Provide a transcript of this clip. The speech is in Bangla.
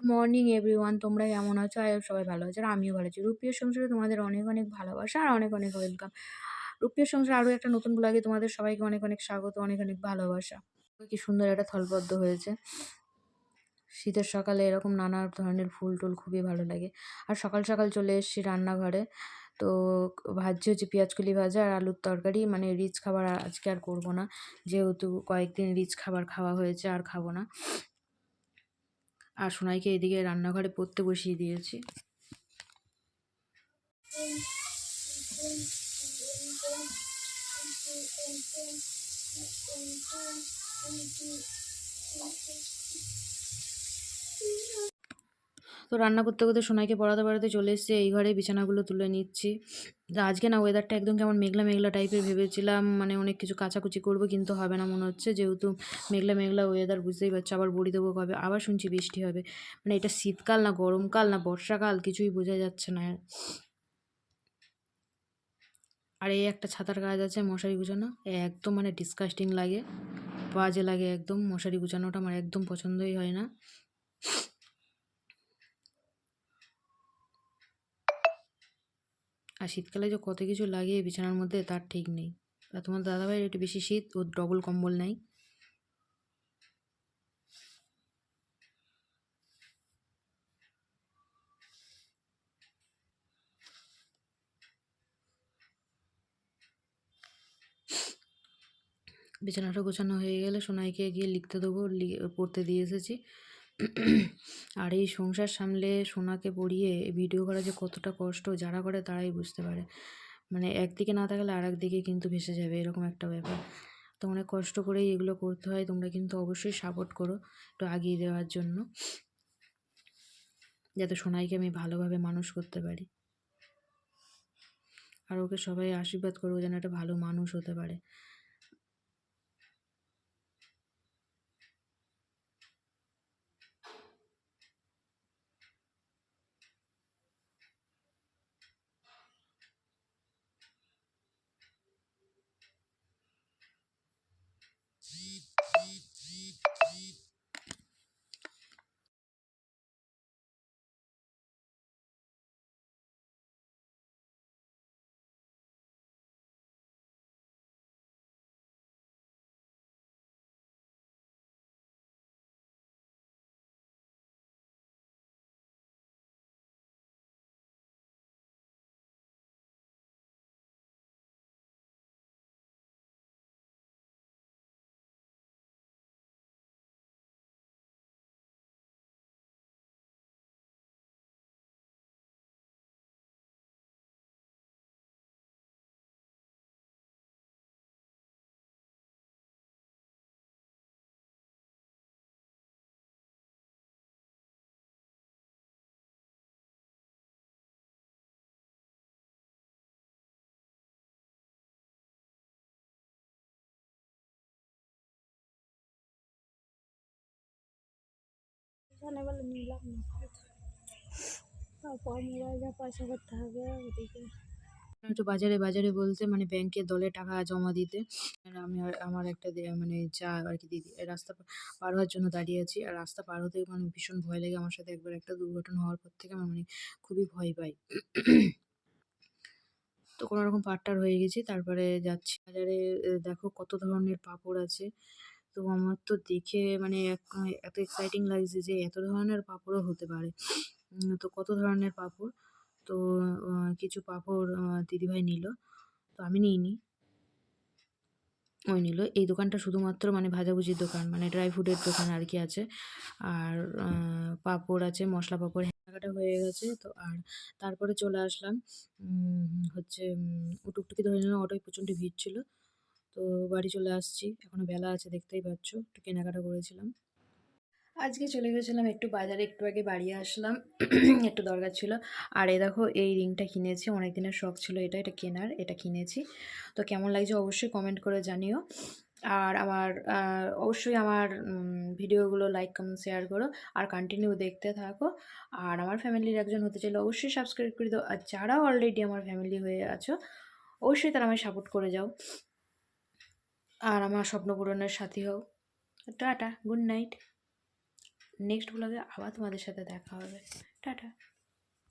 মর্নিং এভরিওয়ান তোমরা কেমন আছো? হোপ সবাই ভালো আছো আর আমিও ভালো আছি। রূপীয় সংসারে তোমাদের অনেক অনেক ভালোবাসা আর অনেক অনেক ওয়েলকাম। রূপীয় সংসারে আরও একটা নতুন ব্লগে তোমাদের সবাইকে অনেক অনেক স্বাগত, অনেক অনেক ভালোবাসা। কি সুন্দর একটা থলবদ্ধ হয়েছে। শীতের সকালে এরকম নানা ধরনের ফুল টুল খুবই ভালো লাগে। আর সকাল সকাল চলে এসেছি রান্নাঘরে। তো ভাজছি হচ্ছে পেঁয়াজকলি ভাজা আর আলুর তরকারি। মানে রিচ খাবার আজকে আর করব না। যেহেতু কয়েকদিন রিচ খাবার খাওয়া হয়েছে আর খাব না। আর সোনাইকে এদিকে রান্নাঘরে পড়তে বসিয়ে দিয়েছি। তো রান্না করতে করতে সোনাইকে পড়াতে পড়াতে চলে এসেছি, এই ঘরে বিছানাগুলো তুলে নিচ্ছি। আজকে না ওয়েদারটা একদম কেমন মেঘলা মেঘলা টাইপের ভেবেছিলাম মানে অনেক কিছু কাচাকুচি করব কিন্তু হবে না মনে হচ্ছে, যেহেতু মেঘলা মেঘলা ওয়েদার বুঝতেই পারছ, আবার বড়ি দেবো কবে, আবার শুনছি বৃষ্টি হবে। মানে এটা শীতকাল না গরমকাল না বর্ষাকাল, কিছুই বোঝা যাচ্ছে না। আর এই একটা ছাতার কাজ আছে, মশারি গুছানো একদম মানে ডিসকাস্টিং লাগে, বাজে লাগে একদম, মশারি গুছানোটা আমার একদম পছন্দই হয় না। আর শীতকালে যে কত কিছু লাগিয়ে বিছানার মধ্যে, তার ঠিক নেই। আর তোমার দাদাভাইয়ের একটু বেশি শীত ও ডবল কম্বল নেই। বিছানাটা গোছানো হয়ে গেলে সোনাইকে গিয়ে লিখতে দেবো পড়তে দিয়ে এসেছি। আর এই সংসার সামলে সোনাকে পড়িয়ে ভিডিও করা যে কতটা কষ্ট, যারা করে তারাই বুঝতে পারে। মানে একদিকে না থাকলে আর একদিকে কিন্তু ভেসে যাবে, এরকম একটা ব্যাপার। তো অনেক কষ্ট করেই এগুলো করতে হয়, তোমরা কিন্তু অবশ্যই সাপোর্ট করো একটু আগিয়ে দেওয়ার জন্য। যাতে সোনাইকে আমি ভালোভাবে মানুষ করতে পারি। আর ওকে সবাই আশীর্বাদ করব যেন একটা ভালো মানুষ হতে পারে। জানে বলে নিলাম না। তারপর মোবাইলে পয়সা করতে হবে, ওদিকে। একটু বাজারে বাজারে বলতে মানে ব্যাংকে দলে টাকা জমা দিতে। আমি আমার একটা মানে যা আর কি দিদি, রাস্তা পার হওয়ার জন্য দাঁড়িয়ে আছি। আর রাস্তা পার হতে মানে ভীষণ ভয় লাগে আমার সাথে। একবার একটা দুর্ঘটনা হওয়ার পর থেকে আমার মানে খুবই ভয় পাই। তো কোনো রকম পাট্টার হয়ে গেছি, তারপরে যাচ্ছি। বাজারে দেখো কত ধরনের পাপড় আছে। তো আমার তো দেখে মানে এত এক্সাইটিং লাগছে যে এত ধরনের পাঁপড়ও হতে পারে। তো কত ধরনের পাঁপড়? তো কিছু পাঁপড় দিদিভাই নিল। তো আমি নিইনি। ওই নিল। এই দোকানটা শুধুমাত্র মানে ভাজাভুজির দোকান মানে ড্রাই ফ্রুটের দোকান আর কি আছে। আর পাঁপড় আছে, মশলা পাঁপড় কেনাকাটা হয়ে গেছে। তো আর তারপরে চলে আসলাম। হচ্ছে টুকটুকি ধরে নিলাম অটোয় প্রচণ্ড ভিড় ছিল। তো বাড়ি চলে আসছি। এখনও বেলা আছে, দেখতেই পাচ্ছ। একটু কেনাকাটা করেছিলাম। আজকে চলে গেছিলাম একটু বাজারে, একটু আগে বাড়ি আসলাম। একটু দরকার ছিল। আর এ দেখো, এই রিংটা কিনেছি অনেক দিনের শখ ছিল এটা এটা কেনার, এটা কিনেছি। তো কেমন লাগছে অবশ্যই কমেন্ট করে জানিও। আর আমার অবশ্যই আমার ভিডিওগুলো লাইক কমেন্ট শেয়ার করো। আর কন্টিনিউ দেখতে থাকো। আর আমার ফ্যামিলির একজন হতে চাইলে অবশ্যই সাবস্ক্রাইব করে দাও। আর যারা অলরেডি আমার ফ্যামিলি হয়ে আছো, অবশ্যই তারা আমায় সাপোর্ট করে যাও। আর আমার স্বপ্নপূরণের সাথী হোক টাটা, গুড নাইট। নেক্সট ব্লগে আবার তোমাদের সাথে দেখা হবে। টাটা।